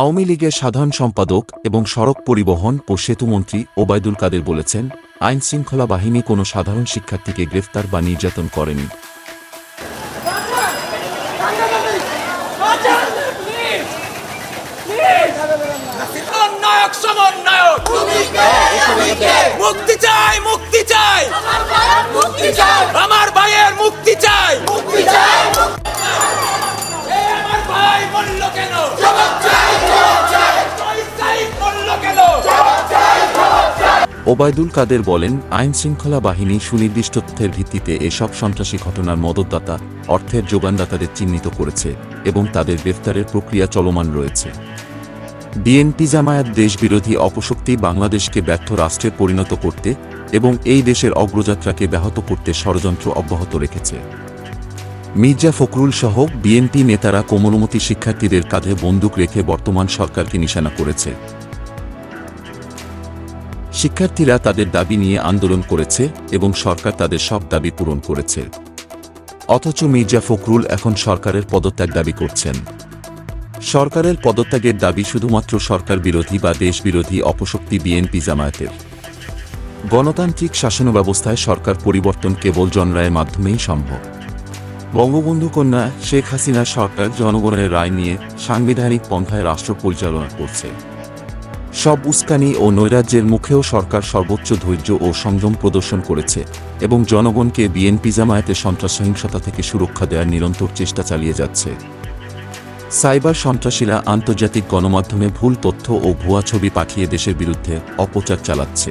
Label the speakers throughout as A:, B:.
A: আওয়ামী লীগের সাধারণ সম্পাদক এবং সড়ক পরিবহন ও সেতুমন্ত্রী ওবায়দুল কাদের বলেছেন আইন শৃঙ্খলা বাহিনী কোনো সাধারণ শিক্ষার্থীকে গ্রেফতার বা নির্যাতন করেনি
B: মুক্তি চাই মুক্তি
A: ওবায়দুল কাদের বলেন আইন শৃঙ্খলা বাহিনী সুনির্দিষ্ট তথ্যের ভিত্তিতে এসব সন্ত্রাসী ঘটনার মদতদাতা অর্থের যোগানদাতাদের চিহ্নিত করেছে এবং তাদের গ্রেফতারের প্রক্রিয়া চলমান রয়েছে বিএনপি জামায়াত দেশবিরোধী অপশক্তি বাংলাদেশকে ব্যর্থ রাষ্ট্রে পরিণত করতে এবং এই দেশের অগ্রযাত্রাকে ব্যাহত করতে ষড়যন্ত্র অব্যাহত রেখেছে মির্জা ফখরুল সহ বিএনপি নেতারা কোমলমতি শিক্ষার্থীদের কাঁধে বন্দুক রেখে বর্তমান সরকারকে নিশানা করেছে শিক্ষার্থীরা তাদের দাবি নিয়ে আন্দোলন করেছে এবং সরকার তাদের সব দাবি পূরণ করেছে অথচ মির্জা ফখরুল এখন সরকারের পদত্যাগ দাবি করছেন সরকারের পদত্যাগের দাবি শুধুমাত্র সরকার বিরোধী বা দেশ বিরোধী অপশক্তি বিএনপি জামায়াতের গণতান্ত্রিক শাসন ব্যবস্থায় সরকার পরিবর্তন কেবল জনরায়ের মাধ্যমেই সম্ভব বঙ্গবন্ধু কন্যা শেখ হাসিনা সরকার জনগণের রায় নিয়ে সাংবিধানিক পন্থায় রাষ্ট্র পরিচালনা করছে সব উস্কানি ও নৈরাজ্যের মুখেও সরকার সর্বোচ্চ ধৈর্য ও সংযম প্রদর্শন করেছে এবং জনগণকে বিএনপি জামায়াতে সন্ত্রাস সহিংসতা থেকে সুরক্ষা দেওয়ার নিরন্তর চেষ্টা চালিয়ে যাচ্ছে সাইবার সন্ত্রাসীরা আন্তর্জাতিক গণমাধ্যমে ভুল তথ্য ও ভুয়া ছবি পাঠিয়ে দেশের বিরুদ্ধে অপচার চালাচ্ছে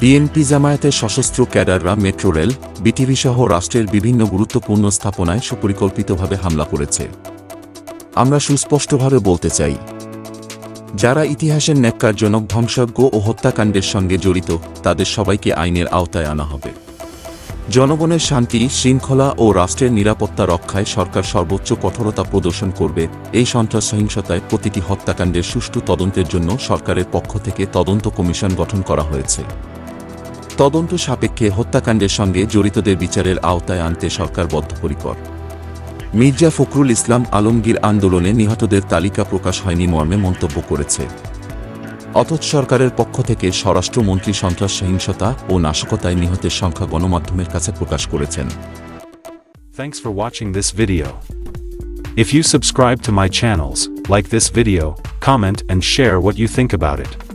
A: বিএনপি জামায়াতের সশস্ত্র ক্যাডাররা মেট্রো রেল বিটিভি সহ রাষ্ট্রের বিভিন্ন গুরুত্বপূর্ণ স্থাপনায় সুপরিকল্পিতভাবে হামলা করেছে আমরা সুস্পষ্টভাবে বলতে চাই যারা ইতিহাসের ন্যাক্কারজনক ধ্বংসজ্ঞ ও হত্যাকাণ্ডের সঙ্গে জড়িত তাদের সবাইকে আইনের আওতায় আনা হবে জনগণের শান্তি শৃঙ্খলা ও রাষ্ট্রের নিরাপত্তা রক্ষায় সরকার সর্বোচ্চ কঠোরতা প্রদর্শন করবে এই সন্ত্রাস সহিংসতায় প্রতিটি হত্যাকাণ্ডের সুষ্ঠু তদন্তের জন্য সরকারের পক্ষ থেকে তদন্ত কমিশন গঠন করা হয়েছে তদন্ত সাপেক্ষে হত্যাকাণ্ডের সঙ্গে জড়িতদের বিচারের আওতায় আনতে সরকার বদ্ধপরিকর মির্জা ফখরুল ইসলাম আলমগীর আন্দোলনে নিহতদের তালিকা প্রকাশ হয়নি মর্মে মন্তব্য করেছে অথচ সরকারের পক্ষ থেকে স্বরাষ্ট্রমন্ত্রী সন্ত্রাস সহিংসতা ও নাশকতায় নিহতের সংখ্যা গণমাধ্যমের কাছে প্রকাশ করেছেন Thanks for watching this video. If you subscribe to my channels, like this video, comment and share what you think about it.